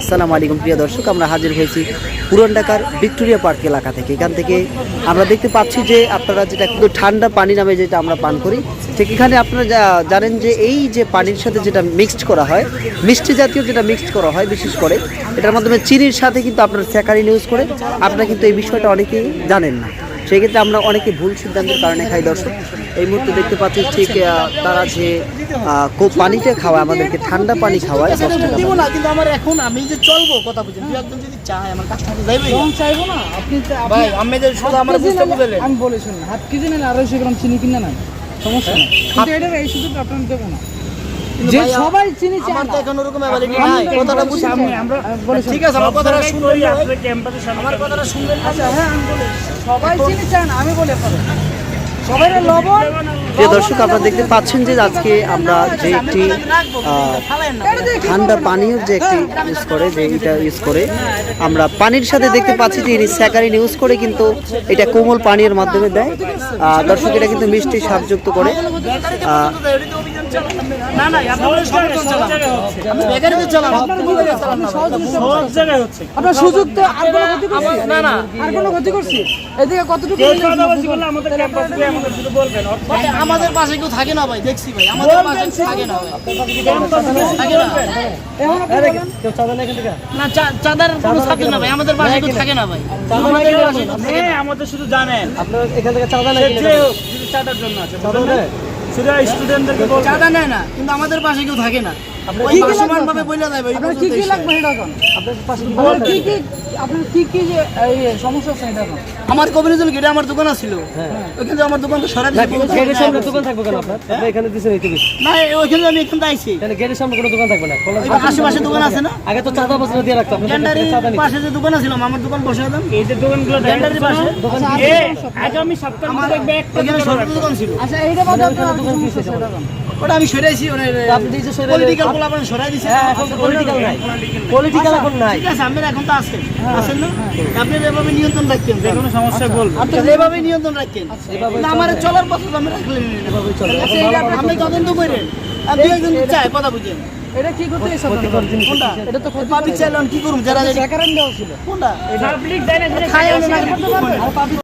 আসসালামু আলাইকুম প্রিয় দর্শক, আমরা হাজির হয়েছি পুরান ঢাকার ভিক্টোরিয়া পার্ক এলাকা থেকে। এখান থেকে আমরা দেখতে পাচ্ছি যে আপনারা যেটা কিন্তু ঠান্ডা পানি নামে যেটা আমরা পান করি, ঠিক এখানে আপনারা জানেন যে এই যে পানির সাথে যেটা মিক্সড করা হয়, মিষ্টি জাতীয় যেটা মিক্সড করা হয় বিশেষ করে, এটার মাধ্যমে চিনির সাথে কিন্তু আপনারা স্যাকারিন ইউজ করে, আপনারা কিন্তু এই বিষয়টা অনেকেই জানেন না। সেক্ষেত্রে আমরা অনেকে ভুল সিদ্ধান্তের কারণে খাই দর্শক। এই মুহূর্তে দেখতে পাচ্ছি ঠিক তারা যে কো- পানিটা খাওয়ায় আমাদেরকে ঠান্ডা পানি খাওয়ায় দশ টাকা দিব না কিন্তু আমার এখন আমি যে চলবো কথা বুঝেন দুই একজন যদি চায় আমার কাস্টমার যাইবে কম চাইব না আপনি ভাই আমি যে শুধু আমার বুঝতে বুঝলেন আমি বলে শুনুন হাফ কেজি নিলে আড়াইশো গ্রাম চিনি কিনে নেন সমস্যা নেই। কিন্তু এটার এই সুযোগটা আপনার দেবো না। যে সবাই চিনি আমার তো এখন ওরকম অ্যাবিলিটি নাই। কথাটা বুঝছি আমি বলে শুনুন। ঠিক আছে আমার কথাটা শুনবেন না। ভাই? আমার কথাটা শুনবেন না। আচ্ছা হ্যাঁ আমি বলে। সবাই আমি বলে সবাই লবণ প্রিয় দর্শক আপনারা দেখতে পাচ্ছেন যে আজকে আমরা যে একটি আহ, ঠান্ডা পানীয় যে একটি ইউজ করে যে এটা ইউজ করে আমরা পানির সাথে দেখতে পাচ্ছি যে স্যাকারিন ইউজ করে কিন্তু এটা কোমল পানীয়ের মাধ্যমে দেয়। আহ, দর্শক এটা কিন্তু মিষ্টি স্বাদযুক্ত করে। আহ, না না আপনারা সমস্যা চালান আমি বেকারিতে চালান আপনারা কি করে চালান না ভাই? আপনার সুযোগ তো আর কোনো ক্ষতি করছি? না, না। আর কোনো ক্ষতি করছি? এদিকে কতটুকু আমাদের পাশে কেউ থাকে না ভাই দেখছি ভাই। আমাদের পাশে থাকে না না চাঁদার কোনো ছাত্র না ভাই আমাদের পাশে কেউ থাকে না ভাই। আমাদের থাকে? শুধু জানেন। আপনার এখান থেকে চাঁদা যদি চাঁদার জন্য আছে বুঝলেন স্টুডেন্টদেরকে বলবেন চাঁদা নেয় না কিন্তু আমাদের পাশে কেউ থাকে না। ওই কি কি সমান লাগবে ভাবে বলে দেয় আপনার কি কি লাগবে সেটা এখন আপনার পাশে কি কি আপনার কি কি সমস্যা আছে এটা? আমার কবিরজল গেটে আমার দোকান ছিল ওইখানে আমার দোকান তো সরাই গেটের সামনে দোকান থাকবে কেন আপনার? আপনি এখানে দিচ্ছেন এই তিরিশ না ওইখানে আমি এখানে আইছি। তাহলে গেটের সামনে কোনো দোকান থাকবে না? আশেপাশে দোকান আছে না? আগে তো চাঁদা বাজার দিয়ে রাখতো আপনার পাশে যে দোকান ছিল আমার দোকান বসে দিলাম এই যে দোকানগুলো গ্যান্ডারির পাশে। এ আগামী সপ্তাহে আমার দেখবে একটা দোকান ছিল। আচ্ছা এইটা বাদে আপনার আর কি আছে? ওটা আমি সরাইছি মানে আপনি দিয়েছে সরাই- পলিটিক্যাল বলে আপনার সরাই হ্যাঁ তো পলিটিক্যাল নাই। পলিটিক্যাল এখন নাই। ঠিক আছে আপনার এখন তো আছেন। আছেন না? আপনি এভাবে নিয়ন্ত্রণ রাখতেন যে কোনো সমস্যা বলব আপনি এভাবে নিয়ন্ত্রণ রাখতেন আমার চলার পথে আমি রাখলেন এভাবে চলে। আচ্ছা, আপনি তদন্ত করেন আর একজন চায় কথা বুঝেন। এটা কি করতে এসব কোনটা? এটা তো পাবলিক চাইলেন কি করুন যারা ছিল। কোনটা? পাবলিক জানে খায় না